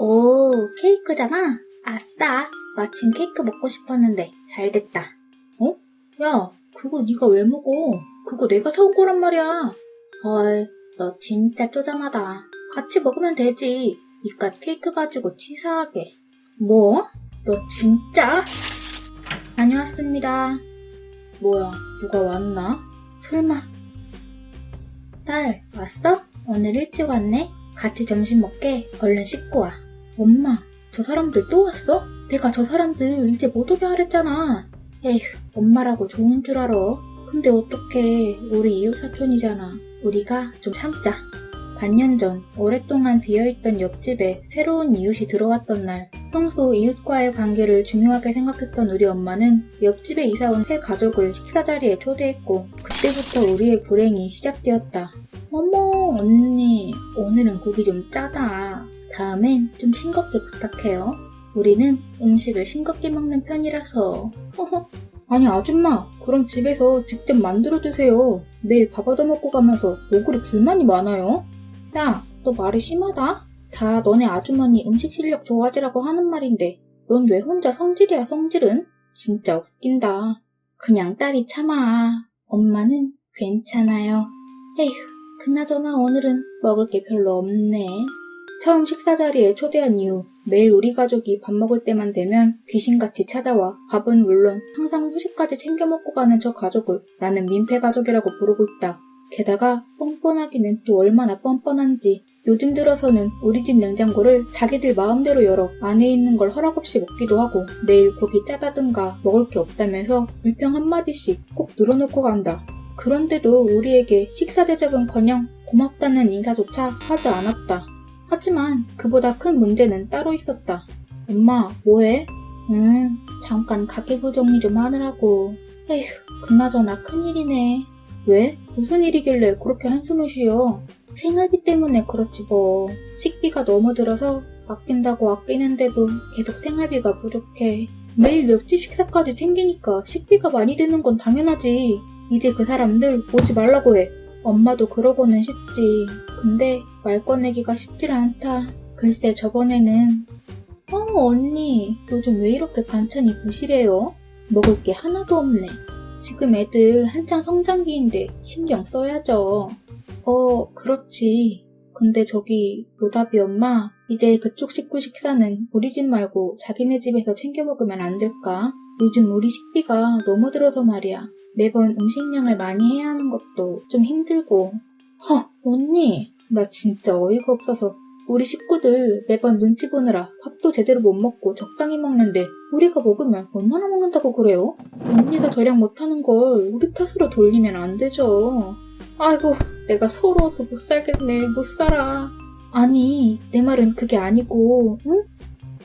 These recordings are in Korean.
오, 케이크잖아? 아싸. 마침 케이크 먹고 싶었는데 잘 됐다. 어? 야, 그걸 네가 왜 먹어? 그거 내가 사온 거란 말이야. 헐, 너 진짜 쪼잔하다. 같이 먹으면 되지. 이깟 케이크 가지고 치사하게. 뭐? 너 진짜? 다녀왔습니다. 뭐야, 누가 왔나? 설마. 딸, 왔어? 오늘 일찍 왔네? 같이 점심 먹게 얼른 씻고 와. 엄마, 저 사람들 또 왔어? 내가 저 사람들 이제 못 오게 하랬잖아. 에휴, 엄마라고 좋은 줄 알아. 근데 어떡해. 우리 이웃 사촌이잖아. 우리가 좀 참자. 반년 전 오랫동안 비어있던 옆집에 새로운 이웃이 들어왔던 날 평소 이웃과의 관계를 중요하게 생각했던 우리 엄마는 옆집에 이사온 새 가족을 식사 자리에 초대했고 그때부터 우리의 불행이 시작되었다. 어머 언니 오늘은 국이 좀 짜다. 다음엔 좀 싱겁게 부탁해요. 우리는 음식을 싱겁게 먹는 편이라서. 아니 아줌마 그럼 집에서 직접 만들어 드세요. 매일 밥 얻어먹고 가면서 뭐 그리 불만이 많아요? 야, 너 말이 심하다? 다 너네 아주머니 음식 실력 좋아지라고 하는 말인데, 넌 왜 혼자 성질이야, 성질은? 진짜 웃긴다. 그냥 딸이 참아. 엄마는 괜찮아요. 에휴, 그나저나 오늘은 먹을 게 별로 없네. 처음 식사 자리에 초대한 이후 매일 우리 가족이 밥 먹을 때만 되면 귀신같이 찾아와 밥은 물론 항상 후식까지 챙겨 먹고 가는 저 가족을 나는 민폐 가족이라고 부르고 있다. 게다가 뻔뻔하기는 또 얼마나 뻔뻔한지 요즘 들어서는 우리 집 냉장고를 자기들 마음대로 열어 안에 있는 걸 허락 없이 먹기도 하고 매일 국이 짜다든가 먹을 게 없다면서 불평 한마디씩 꼭 늘어놓고 간다. 그런데도 우리에게 식사 대접은커녕 고맙다는 인사조차 하지 않았다. 하지만 그보다 큰 문제는 따로 있었다. 엄마, 뭐해? 음, 잠깐 가계부 정리 좀 하느라고. 에휴, 그나저나 큰일이네. 왜? 무슨 일이길래 그렇게 한숨을 쉬어? 생활비 때문에 그렇지 뭐. 식비가 너무 들어서 아낀다고 아끼는데도 계속 생활비가 부족해. 매일 옆집 식사까지 챙기니까 식비가 많이 드는 건 당연하지. 이제 그 사람들 오지 말라고 해. 엄마도 그러고는 싶지. 근데 말 꺼내기가 쉽질 않다. 글쎄 저번에는 어머 언니 요즘 왜 이렇게 반찬이 부실해요? 먹을 게 하나도 없네. 지금 애들 한창 성장기인데 신경 써야죠. 어, 그렇지. 근데 저기 노답이 엄마 이제 그쪽 식구 식사는 우리 집 말고 자기네 집에서 챙겨 먹으면 안 될까? 요즘 우리 식비가 너무 들어서 말이야. 매번 음식량을 많이 해야 하는 것도 좀 힘들고. 허, 언니. 나 진짜 어이가 없어서 우리 식구들 매번 눈치 보느라 밥도 제대로 못 먹고 적당히 먹는데 우리가 먹으면 얼마나 먹는다고 그래요? 언니가 절약 못하는 걸 우리 탓으로 돌리면 안 되죠. 아이고, 내가 서러워서 못 살겠네. 못 살아. 아니, 내 말은 그게 아니고, 응?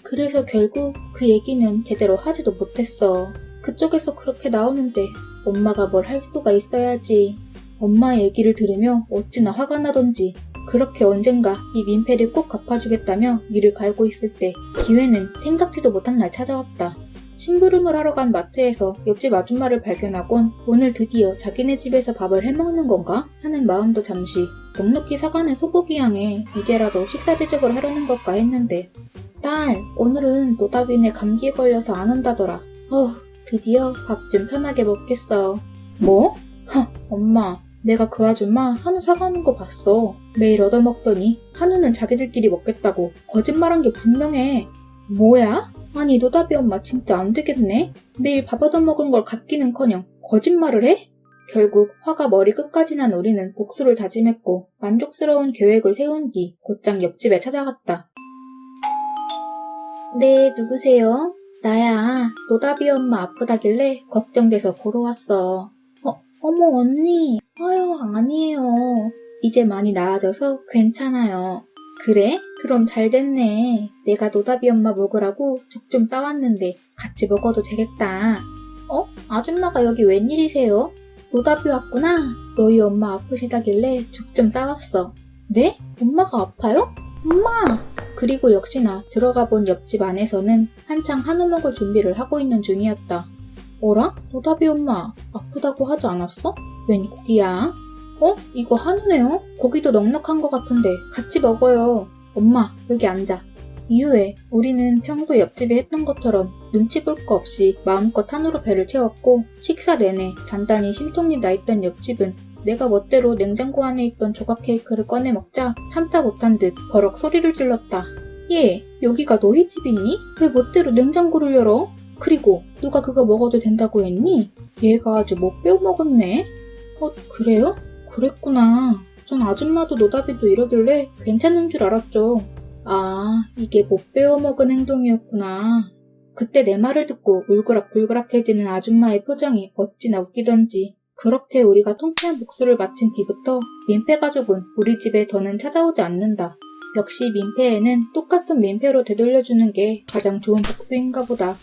그래서 결국 그 얘기는 제대로 하지도 못했어. 그쪽에서 그렇게 나오는데 엄마가 뭘 할 수가 있어야지. 엄마의 얘기를 들으며 어찌나 화가 나던지 그렇게 언젠가 이 민폐를 꼭 갚아주겠다며 이를 갈고 있을 때 기회는 생각지도 못한 날 찾아왔다. 심부름을 하러 간 마트에서 옆집 아줌마를 발견하곤 오늘 드디어 자기네 집에서 밥을 해먹는 건가 하는 마음도 잠시 넉넉히 사가는 소고기 양에 이제라도 식사 대접을 하려는 걸까 했는데 딸 오늘은 노다빈에 감기에 걸려서 안 온다더라. 어 드디어 밥 좀 편하게 먹겠어. 뭐? 허 엄마 내가 그 아줌마 한우 사가는 거 봤어. 매일 얻어먹더니 한우는 자기들끼리 먹겠다고 거짓말한 게 분명해. 뭐야? 아니 노다비 엄마 진짜 안 되겠네. 매일 밥 얻어먹은 걸 갚기는커녕 거짓말을 해? 결국 화가 머리 끝까지 난 우리는 복수를 다짐했고 만족스러운 계획을 세운 뒤 곧장 옆집에 찾아갔다. 네, 누구세요? 나야. 노다비 엄마 아프다길래 걱정돼서 보러 왔어. 어, 어머 언니. 아유, 아니에요. 이제 많이 나아져서 괜찮아요. 그래? 그럼 잘 됐네. 내가 노다비 엄마 먹으라고 죽 좀 싸왔는데 같이 먹어도 되겠다. 어? 아줌마가 여기 웬일이세요? 노다비 왔구나. 너희 엄마 아프시다길래 죽 좀 싸왔어. 네? 엄마가 아파요? 엄마! 그리고 역시나 들어가 본 옆집 안에서는 한창 한우 먹을 준비를 하고 있는 중이었다. 어라? 노다비 엄마 아프다고 하지 않았어? 웬 고기야? 어? 이거 한우네요? 고기도 넉넉한 것 같은데 같이 먹어요. 엄마 여기 앉아. 이후에 우리는 평소 옆집에 했던 것처럼 눈치 볼 거 없이 마음껏 한우로 배를 채웠고 식사 내내 단단히 심통이 나 있던 옆집은 내가 멋대로 냉장고 안에 있던 조각 케이크를 꺼내 먹자 참다 못한 듯 버럭 소리를 질렀다. 얘, 여기가 너희 집이니? 왜 멋대로 냉장고를 열어? 그리고 누가 그거 먹어도 된다고 했니? 얘가 아주 못 배워 먹었네. 어, 그래요? 그랬구나. 전 아줌마도 노다비도 이러길래 괜찮은 줄 알았죠. 아, 이게 못 배워 먹은 행동이었구나. 그때 내 말을 듣고 울그락불그락해지는 아줌마의 표정이 어찌나 웃기던지. 그렇게 우리가 통쾌한 복수를 마친 뒤부터 민폐 가족은 우리 집에 더는 찾아오지 않는다. 역시 민폐에는 똑같은 민폐로 되돌려주는 게 가장 좋은 복수인가 보다.